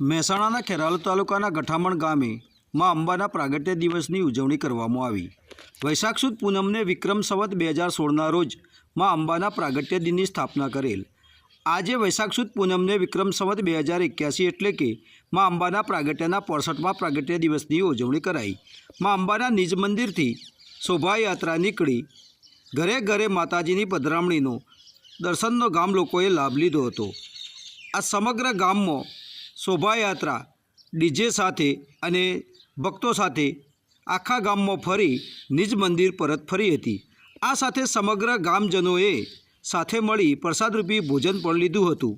મહેસાણાના ખેરાલુ તાલુકાના ગઠામણ ગામે માં અંબાના પ્રાગટ્ય દિવસની ઉજવણી કરવામાં આવી. વૈશાખ સુદ પૂનમને વિક્રમ સંવત બે હજાર સોળના રોજ મા અંબાના પ્રાગટ્ય દિનની સ્થાપના કરેલ. આજે વૈશાખ સુદ પૂનમને વિક્રમ સંવત બે હજાર એક્યાસી એટલે કે માં અંબાના પ્રાગટ્યના પોસઠમાં પ્રાગટ્ય દિવસની ઉજવણી કરાઈ. માં અંબાના નિજ મંદિરથી શોભાયાત્રા નીકળી. ઘરે ઘરે માતાજીની પધરામણીનો દર્શનનો ગામ લોકોએ લાભ લીધો હતો. આ સમગ્ર ગામમાં શોભાયાત્રા ડીજે સાથે અને ભક્તો સાથે આખા ગામમાં ફરી નિજ મંદિર પરત ફરી હતી. આ સાથે સમગ્ર ગામજનોએ સાથે મળી પ્રસાદરૂપી ભોજન પણ લીધું હતું.